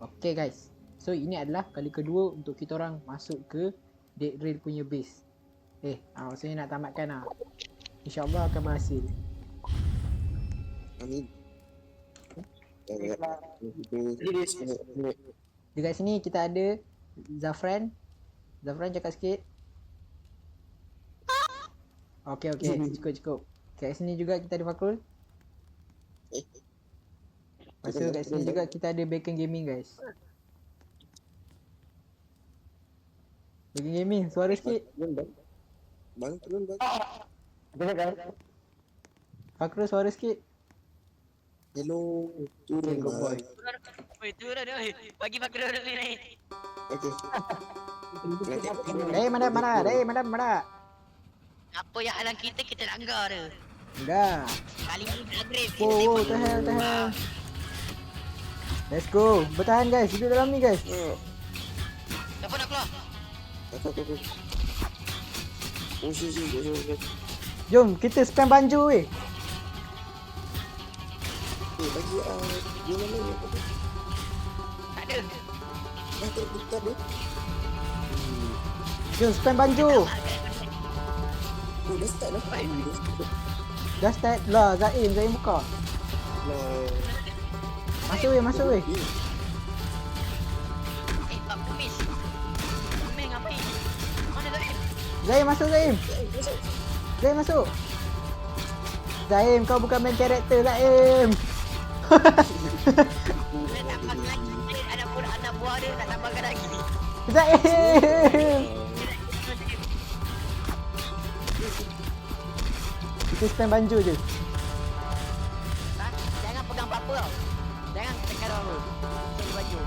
Okay guys. So ini adalah kali kedua untuk kita orang masuk ke Dead Rail punya base. Eh, ah, maksudnya nak tamatkan lah. InsyaAllah akan berhasil. Amin. Dekat sini kita ada Zafran. Zafran cakap sikit. Okay okay cukup cukup. Kat sini juga kita ada Fakrul. Tu kat sini juga kita ada Bacon Gaming guys. Bacon Gaming suara sikit. Turun bang. Bang turun bang. Fakrul suara sikit. Hello. Turun Okay boy. bang. Oi, turun oi. Bagi pakai dulu ni naik. Okay. Eh mana mana eh mana mana. Apa yang halang kita kita langgar tu. Enggak. Kali ni agresif. Oh, oh tahan tahan. Let's go. Bertahan guys. Duduk dalam ni guys. Oh, Siapa nak keluar? aku aku aku. Oh, si si, si si. Jom kita spam banjo weh. Eh, bagi ah, dia mana ni? Tak ada. Dah terbuka dia. Jom spam banjo. Oh, dah start dah. Dah start. Dah start lah Zaim, Zaim buka. Lah. Masuk weh, masuk weh. Eh, Eh, ngapain? Mana Zaim? Zaim masuk Zaim. Zaim masuk. Zaim kau bukan main karakter Zaim. Dia tambah lagi. Dia Anak buah anak buah dia nak tambahkan lagi. Zaim. Kita spam banjo je. Ha? Jangan pegang apa-apa tau. Jangan tekan apa. Cari baju.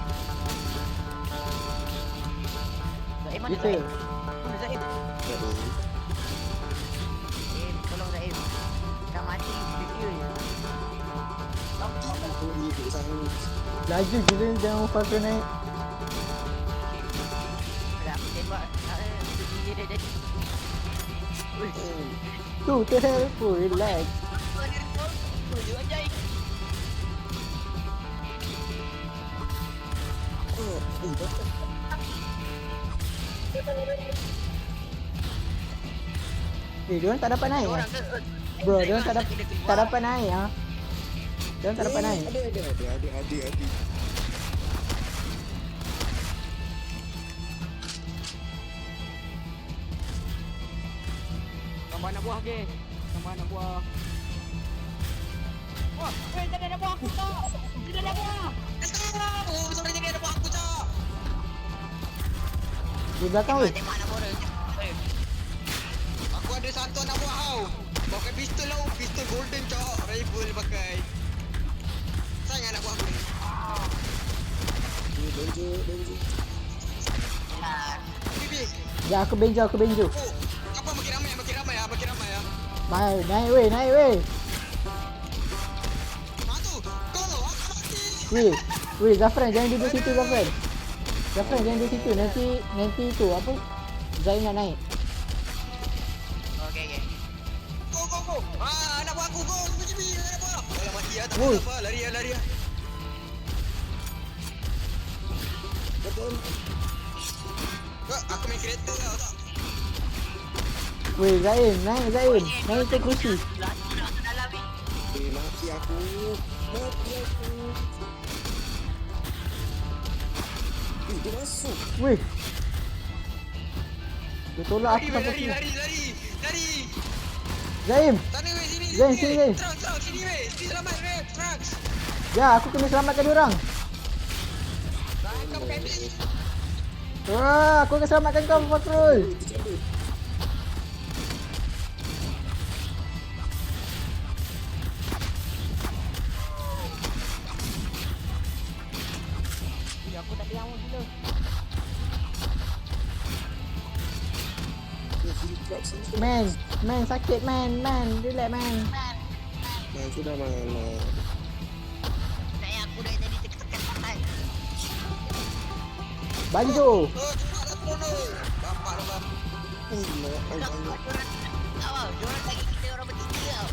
Zaim mana. Zaim? Mana Zaim? Zaim, tolong Zaim. Dah mati, video je. Aku ni duduk sana. Laju gila jangan Fakir naik. Dah aku tembak. Ah, Dia dah jadi. Ui. Eh, Tu the hell. Oh, relax. Kau ni kau. Kau je ajaib. Eh. Eh, dia orang tak dapat naik. Ah. ke? Bro, dia orang tak asal dapat tak dapat naik ah. Dia orang tak dapat Eh, naik. Ada, ada, ada, ada, ada, ada. Tambah anak buah ke? Tambah anak buah. Wah, weh, tak ada buah aku tak. Tidak ada buah. Di belakang weh. Tembak. Eh, Aku ada satu anak buah tau Pakai pistol tau Pistol golden cok Rifle pakai Sayang anak buah aku ni Benjo, benjo. lah. Ya aku benjo aku benjo. Oh Apa makin ramai Makin ramai ah Makin ramai ah Naik naik weh naik weh. Kau Weh, weh Zafran jangan duduk situ Zafran. Zafran jangan duduk situ nanti nanti tu apa? Zain nak naik. Okey, okey. Go go go Ah anak buah aku go Bibi anak buah Alah mati ah Tak Oi. apa Lari ah lari ah Betul. Kau aku main kereta tau tak Weh Zain naik Zain naik ke kerusi. Lagi nak ke dalam ni. Eh, mati aku. Mati aku. Dia masuk. Weh. Dia tolak aku Lari sampai lari sini. lari lari Lari Zaim, Sana weh sini Zain, weh. sini, Zain. Terang terang sini weh Sini selamat weh Terang ya aku kena selamatkan dia orang. Kau pakai ni Wah, aku akan selamatkan kau Fakrul. Man, man sakit man, man, relax man. Nah, sudah mana? Saya aku dah jadi tekan pakai. Banjo. Oh cepat lah turun tu Bapak dah bapak Eh, nak Orang banyak. orang tahu, orang lagi kita orang bertiga tau.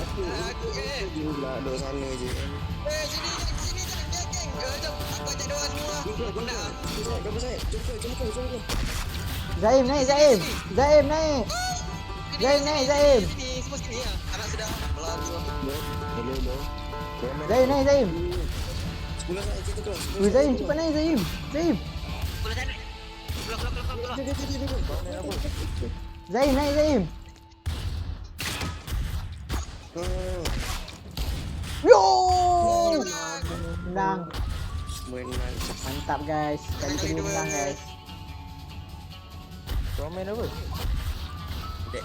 Aku, Aku eh aku pula duduk sana je. Eh sini sini sini Jom kau, jom kau, jom kau, jom kau, jom kau. Zaim naik Zaim. Zaim naik. Zaim naik Zaim. Zaim naik Zaim. Ui Zaim cepat naik Zaim. Zaim. Zaim naik Zaim. Yo! Menang. Menang. Mantap guys. Kali Kali kedua kedua. Menang guys. Komen apa? Dek.